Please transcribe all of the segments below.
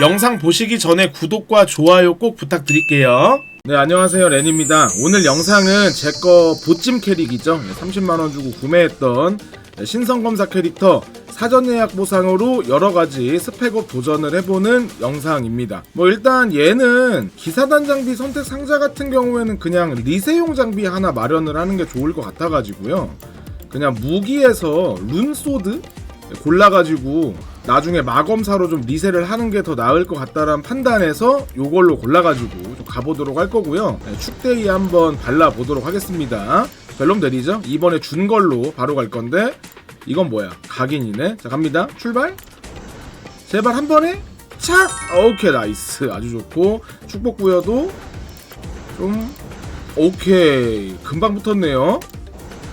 영상 보시기 전에 구독과 좋아요 꼭 부탁드릴게요. 네, 안녕하세요. 렌입니다. 오늘 영상은 제 거 보찜 캐릭이죠. 30만원 주고 구매했던 신성검사 캐릭터 사전 예약 보상으로 여러 가지 스펙업 도전을 해보는 영상입니다. 뭐 일단 얘는 기사단 장비 선택 상자 같은 경우에는 그냥 리세용 장비 하나 마련을 하는 게 좋을 것 같아가지고요. 그냥 무기에서 룬소드 골라가지고 나중에 마검사로 좀 리세를 하는 게 더 나을 것 같다라는 판단에서 요걸로 골라가지고 좀 가보도록 할 거고요. 네, 축대기 한번 발라보도록 하겠습니다. 벨롬 내리죠? 이번에 준 걸로 바로 갈 건데 이건 뭐야? 각인이네. 자 갑니다. 출발. 제발 한 번에 착. 오케이 나이스. 아주 좋고 축복 부여도 좀 오케이 금방 붙었네요.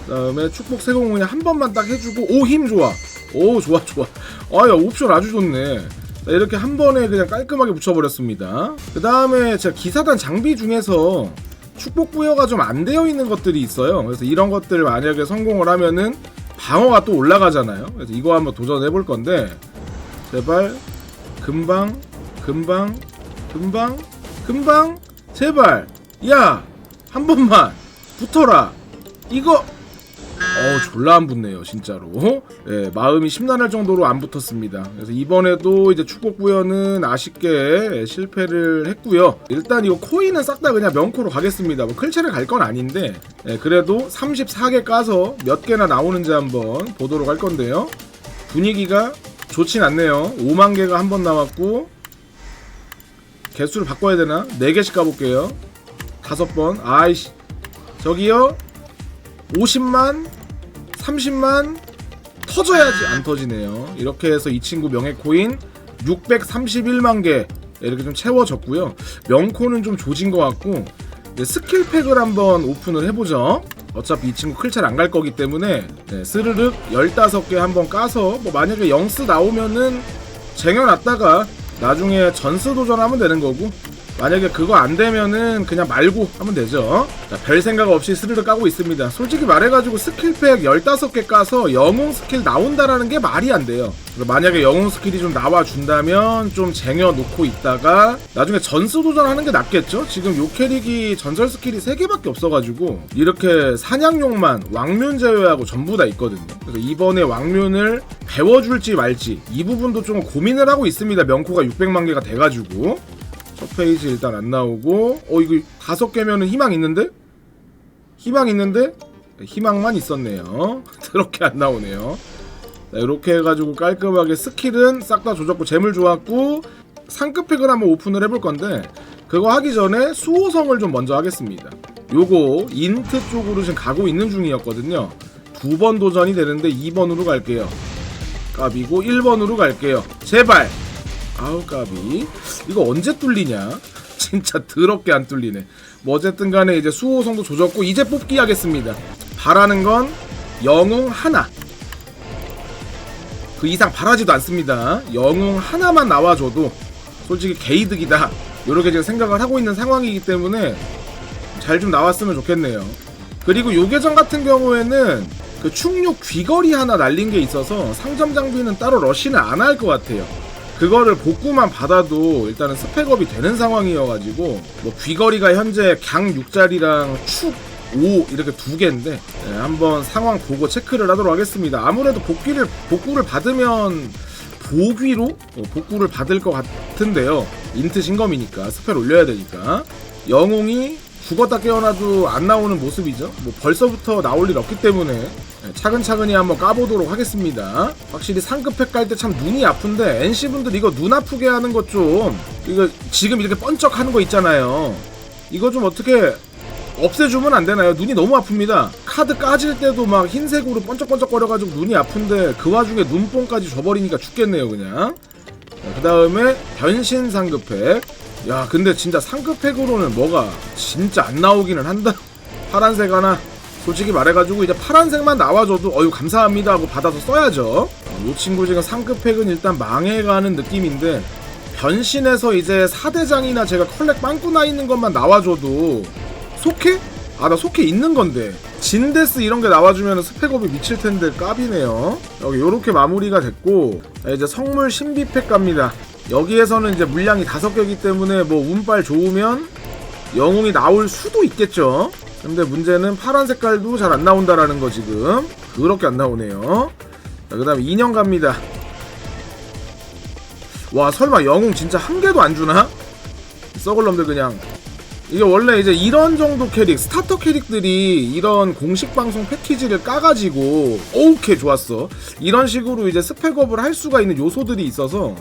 그다음에 축복 세공 그냥 한 번만 딱 해주고 오 힘 좋아. 오 좋아 좋아. 아야 옵션 아주 좋네. 자, 이렇게 한 번에 그냥 깔끔하게 붙여버렸습니다. 그 다음에 제가 기사단 장비 중에서 축복 부여가 좀 안 되어 있는 것들이 있어요. 그래서 이런 것들 만약에 성공을 하면은 방어가 또 올라가잖아요. 그래서 이거 한번 도전해 볼 건데 제발 금방 금방 금방 금방 제발 야 한 번만 붙어라 이거 어 졸라 안 붙네요 진짜로. 예, 마음이 심란할 정도로 안 붙었습니다. 그래서 이번에도 이제 축복 구현은 아쉽게 실패를 했고요. 일단 이거 코인은 싹 다 그냥 명코로 가겠습니다. 뭐 클체를 갈 건 아닌데 예, 그래도 34개 까서 몇 개나 나오는지 한번 보도록 할 건데요. 분위기가 좋진 않네요. 5만 개가 한 번 나왔고 개수를 바꿔야 되나? 4개씩 까볼게요. 다섯 번. 아이씨. 저기요 50만 30만 터져야지 안 터지네요. 이렇게 해서 이 친구 명예 코인 631만 개 이렇게 좀 채워졌고요. 명코는 좀 조진 것 같고 스킬팩을 한번 오픈을 해보죠. 어차피 이 친구 클찰 안 갈 거기 때문에 네, 스르륵 15개 한번 까서 뭐 만약에 영스 나오면은 쟁여놨다가 나중에 전스 도전하면 되는 거고 만약에 그거 안 되면은 그냥 말고 하면 되죠. 자, 별 생각 없이 스르르 까고 있습니다. 솔직히 말해가지고 스킬팩 15개 까서 영웅 스킬 나온다라는 게 말이 안 돼요. 만약에 영웅 스킬이 좀 나와준다면 좀 쟁여놓고 있다가 나중에 전수 도전하는 게 낫겠죠? 지금 요 캐릭이 전설 스킬이 3개밖에 없어가지고 이렇게 사냥용만 왕륜 제외하고 전부 다 있거든요. 그래서 이번에 왕륜을 배워줄지 말지 이 부분도 좀 고민을 하고 있습니다. 명코가 600만 개가 돼가지고 첫 페이지 일단 안 나오고 어 이거 다섯 개면은 희망 있는데? 희망 있는데? 네, 희망만 있었네요. 그렇게 안 나오네요. 자, 이렇게 해가지고 깔끔하게 스킬은 싹 다 조졌고 재물 좋았고 상급팩을 한번 오픈을 해볼 건데 그거 하기 전에 수호성을 좀 먼저 하겠습니다. 요거 인트 쪽으로 지금 가고 있는 중이었거든요. 두 번 도전이 되는데 2번으로 갈게요. 까비고 1번으로 갈게요. 제발 아우 까비. 이거 언제 뚫리냐? 진짜 더럽게 안 뚫리네. 뭐 어쨌든 간에 이제 수호성도 조졌고 이제 뽑기 하겠습니다. 바라는 건 영웅 하나. 그 이상 바라지도 않습니다. 영웅 하나만 나와줘도 솔직히 개이득이다. 이렇게 지금 생각을 하고 있는 상황이기 때문에 잘 좀 나왔으면 좋겠네요. 그리고 요 계정 같은 경우에는 그 충육 귀걸이 하나 날린 게 있어서 상점 장비는 따로 러시는 안 할 것 같아요 그거를 복구만 받아도 일단은 스펙업이 되는 상황이어가지고 뭐 귀걸이가 현재 강 6짜리랑 축 5 이렇게 두 개인데 네, 한번 상황 보고 체크를 하도록 하겠습니다. 아무래도 복귀를 복구를 받으면 보귀로 어, 복구를 받을 것 같은데요. 인트 신검이니까 스펠 올려야 되니까 영웅이 죽었다 깨어나도 안 나오는 모습이죠. 뭐 벌써부터 나올 일 없기 때문에 네, 차근차근히 한번 까보도록 하겠습니다. 확실히 상급팩 갈 때 참 눈이 아픈데 NC 분들 이거 눈 아프게 하는 것 좀 이거 지금 이렇게 번쩍 하는 거 있잖아요. 이거 좀 어떻게 없애주면 안 되나요? 눈이 너무 아픕니다. 카드 까질 때도 막 흰색으로 번쩍번쩍거려가지고 눈이 아픈데 그 와중에 눈뽕까지 줘버리니까 죽겠네요 그냥. 그 다음에 변신 상급팩. 야 근데 진짜 상급팩으로는 뭐가 진짜 안 나오기는 한다. 파란색 하나. 솔직히 말해가지고 이제 파란색만 나와줘도 어유 감사합니다 하고 받아서 써야죠. 이 친구 지금 상급 팩은 일단 망해가는 느낌인데 변신해서 이제 사대장이나 제가 컬렉 빵꾸 나 있는 것만 나와줘도 속해? 아 나 속해 있는 건데 진데스 이런 게 나와주면 스펙업이 미칠 텐데 까비네요. 여기 요렇게 마무리가 됐고 자, 이제 성물 신비팩 갑니다. 여기에서는 이제 물량이 다섯 개이기 때문에 뭐 운빨 좋으면 영웅이 나올 수도 있겠죠. 근데 문제는 파란 색깔도 잘 안 나온다라는 거 지금 그렇게 안 나오네요. 자, 그다음에 인형 갑니다. 와 설마 영웅 진짜 한 개도 안 주나? 썩을 놈들 그냥 이게 원래 이제 이런 정도 캐릭 스타터 캐릭들이 이런 공식 방송 패키지를 까가지고 오케이 좋았어 이런 식으로 이제 스펙업을 할 수가 있는 요소들이 있어서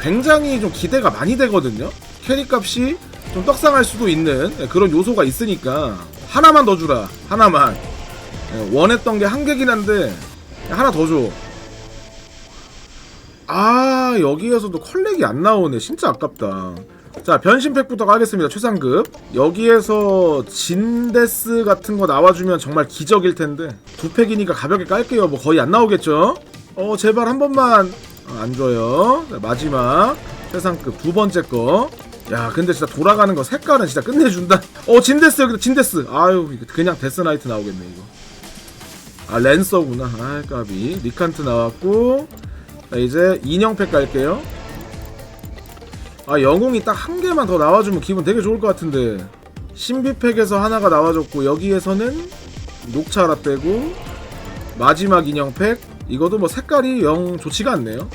굉장히 좀 기대가 많이 되거든요 캐릭 값이 좀 떡상할 수도 있는 그런 요소가 있으니까 하나만 더 주라. 하나만. 예, 원했던 게 한 개긴 한데 하나 더 줘. 아 여기에서도 컬렉이 안 나오네. 진짜 아깝다. 자 변신팩부터 가겠습니다. 최상급. 여기에서 진데스 같은 거 나와주면 정말 기적일 텐데 두 팩이니까 가볍게 깔게요. 뭐 거의 안 나오겠죠? 어 제발 한 번만. 어, 안 줘요. 자, 마지막. 최상급 두 번째 거 야 근데 진짜 돌아가는 거 색깔은 진짜 끝내준다. 어 진데스 여기다 진데스. 아유 그냥 데스나이트 나오겠네 이거. 아 랜서구나. 아 까비. 리칸트 나왔고 자 이제 인형팩 갈게요. 아 영웅이 딱 한 개만 더 나와주면 기분 되게 좋을 것 같은데. 신비팩에서 하나가 나와줬고 여기에서는 녹차 라떼고 마지막 인형팩. 이것도 뭐 색깔이 영 좋지가 않네요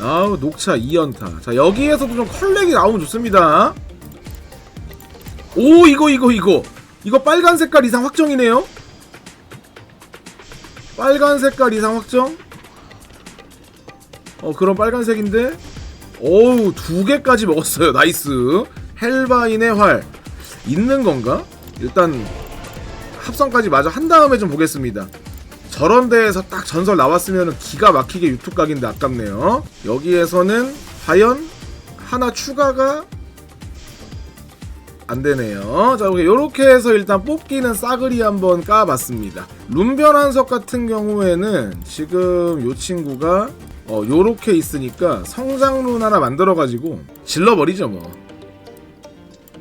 아우 녹차 2연타. 자 여기에서도 좀 컬렉이 나오면 좋습니다. 오 이거 이거 이거. 이거 빨간 색깔 이상 확정이네요. 빨간 색깔 이상 확정? 어 그럼 빨간색인데? 오우 두 개까지 먹었어요. 나이스. 헬바인의 활. 있는 건가? 일단 합성까지 마저 한 다음에 좀 보겠습니다 저런 데에서 딱 전설 나왔으면 기가 막히게 유튜브 각인데 아깝네요 여기에서는 과연 하나 추가가 안 되네요. 자, 이렇게 해서 일단 뽑기는 싸그리 한번 까봤습니다. 룸변환석 같은 경우에는 지금 요 친구가 어, 요렇게 있으니까 성장룬 하나 만들어가지고 질러버리죠, 뭐.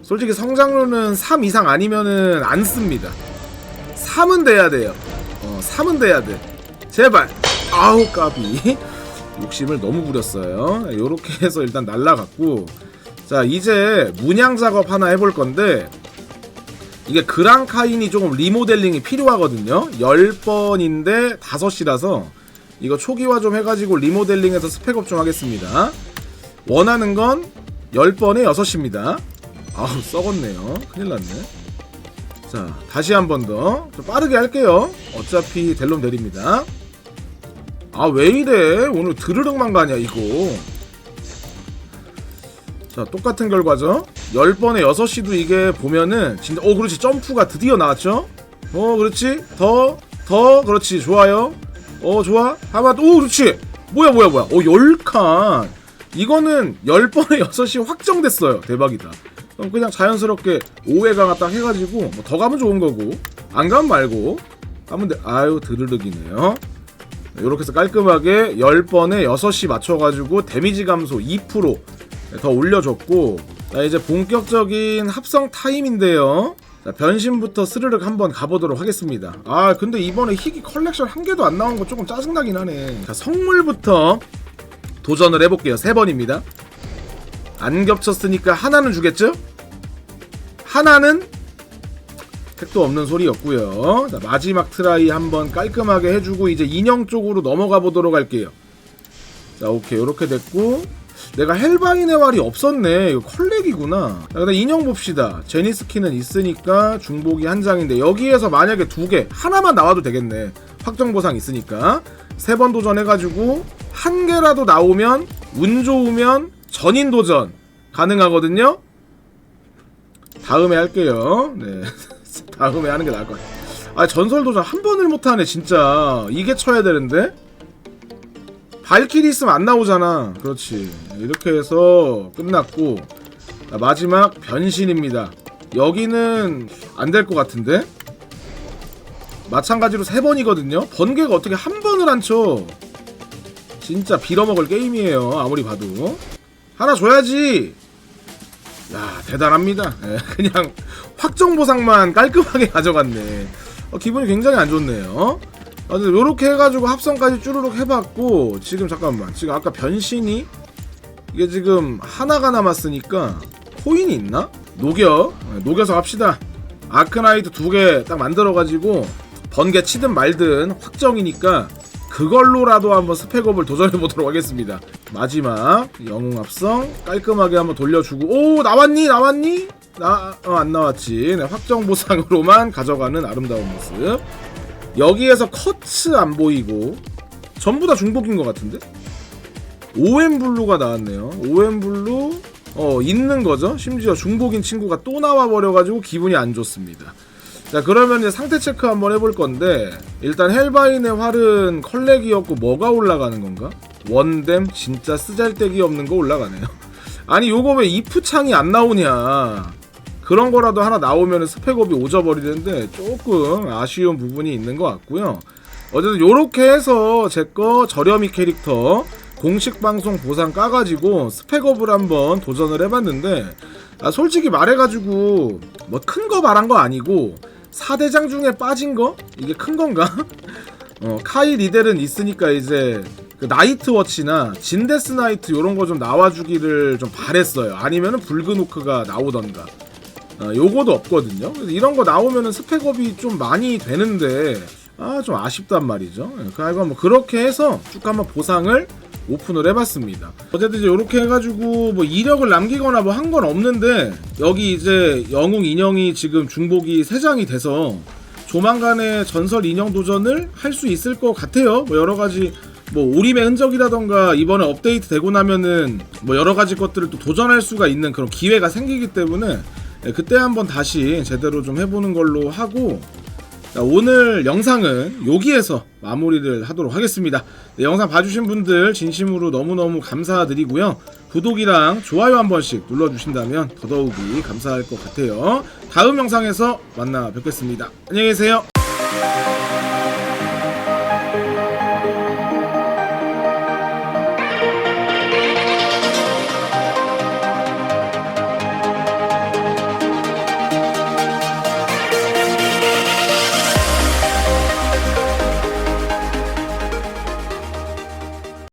솔직히 성장룬은 3 이상 아니면은 안 씁니다. 3은 돼야 돼요. 어, 3은 돼야 돼. 제발. 아우, 까비. 욕심을 너무 부렸어요. 요렇게 해서 일단 날라갔고. 자 이제 문양 작업 하나 해볼 건데 이게 그랑카인이 조금 리모델링이 필요하거든요 10번인데 5시라서 이거 초기화 좀 해가지고 리모델링해서 스펙업 좀 하겠습니다 원하는 건 10번에 6시입니다 아우 썩었네요 큰일났네 자 다시 한 번 더. 빠르게 할게요. 어차피 델롬 데립니다. 아 왜 이래? 오늘 드르륵만 가냐 이거. 자 똑같은 결과죠? 10번에 6시도 이게 보면은 진짜 어 그렇지. 점프가 드디어 나왔죠? 어 그렇지? 더 더. 그렇지. 좋아요. 어 좋아? 하나 오 그렇지. 뭐야 뭐야 뭐야. 어 10칸. 이거는 10번에 6시 확정됐어요. 대박이다 그럼 그냥 자연스럽게 5회 강화 딱 해가지고 뭐 더 가면 좋은 거고 안 가면 말고 가면 돼. 아유 드르륵이네요. 이렇게 해서 깔끔하게 10번에 6시 맞춰가지고 데미지 감소 2%더 올려줬고 자 이제 본격적인 합성 타임인데요. 자 변신부터 스르륵 한번 가보도록 하겠습니다. 아 근데 이번에 희귀 컬렉션 한 개도 안 나온 거 조금 짜증나긴 하네. 자 성물부터 도전을 해볼게요. 세 번입니다. 안 겹쳤으니까 하나는 주겠죠? 하나는 택도 없는 소리였고요 자 마지막 트라이 한번 깔끔하게 해주고 이제 인형 쪽으로 넘어가 보도록 할게요 자 오케이 이렇게 됐고 내가 헬바인의 활이 없었네. 이거 컬렉이구나. 자, 그다음 인형 봅시다. 제니스키는 있으니까 중복이 한 장인데 여기에서 만약에 두 개, 하나만 나와도 되겠네. 확정 보상 있으니까 세 번 도전해가지고 한 개라도 나오면 운 좋으면 전인 도전 가능하거든요. 다음에 할게요. 네, 다음에 하는 게 나을 것 같아. 아 전설 도전 한 번을 못하네 진짜. 이게 쳐야 되는데. 발키리 있으면 안 나오잖아. 그렇지. 이렇게 해서 끝났고 자, 마지막 변신입니다. 여기는 안 될 것 같은데? 마찬가지로 세 번이거든요. 번개가 어떻게 한 번을 안 쳐? 진짜 빌어먹을 게임이에요. 아무리 봐도 하나 줘야지. 야 대단합니다. 예, 그냥 확정 보상만 깔끔하게 가져갔네. 어, 기분이 굉장히 안 좋네요. 아, 근데 요렇게 해가지고 합성까지 쭈르륵 해봤고 지금 잠깐만 지금 아까 변신이 이게 지금 하나가 남았으니까 코인이 있나? 녹여 예, 녹여서 합시다. 아크나이트 두 개 딱 만들어가지고 번개 치든 말든 확정이니까 그걸로라도 한번 스펙업을 도전해보도록 하겠습니다. 마지막 영웅 합성 깔끔하게 한번 돌려주고 오 나왔니 나왔니? 나 안 나왔지. 네, 확정 보상으로만 가져가는 아름다운 모습. 여기에서 커츠 안 보이고 전부 다 중복인 것 같은데? OM 블루가 나왔네요. OM 블루 어 있는 거죠. 심지어 중복인 친구가 또 나와 버려가지고 기분이 안 좋습니다. 자 그러면 이제 상태 체크 한번 해볼 건데 일단 헬바인의 활은 컬렉이었고 뭐가 올라가는 건가? 원댐 진짜 쓰잘데기 없는 거 올라가네요. 아니 요거 왜 이프 창이 안 나오냐? 그런 거라도 하나 나오면 스펙업이 오져버리는데 조금 아쉬운 부분이 있는 것 같고요. 어쨌든 요렇게 해서 제 거 저렴이 캐릭터 공식 방송 보상 까가지고 스펙업을 한번 도전을 해봤는데 아 솔직히 말해가지고 뭐 큰 거 말한 거 아니고 4대장 중에 빠진 거? 이게 큰 건가? 어 카이 리델은 있으니까 이제 그 나이트 워치나 진데스 나이트 요런 거 좀 나와주기를 좀 바랬어요 아니면은 붉은 호크가 나오던가 어, 요거도 없거든요. 이런 거 나오면은 스펙업이 좀 많이 되는데 아 좀 아쉽단 말이죠. 예, 그리고 뭐 그렇게 해서 쭉 한번 보상을 오픈을 해봤습니다. 어쨌든 이제 이렇게 해가지고 뭐 이력을 남기거나 뭐 한 건 없는데 여기 이제 영웅 인형이 지금 중복이 3장이 돼서 조만간에 전설 인형 도전을 할 수 있을 것 같아요. 뭐 여러 가지 뭐 오림의 흔적이라던가 이번에 업데이트 되고 나면은 뭐 여러 가지 것들을 또 도전할 수가 있는 그런 기회가 생기기 때문에 예, 그때 한번 다시 제대로 좀 해보는 걸로 하고 자, 오늘 영상은 여기에서 마무리를 하도록 하겠습니다. 네, 영상 봐주신 분들 진심으로 너무너무 감사드리고요. 구독이랑 좋아요 한 번씩 눌러주신다면 더더욱이 감사할 것 같아요. 다음 영상에서 만나 뵙겠습니다. 안녕히 계세요.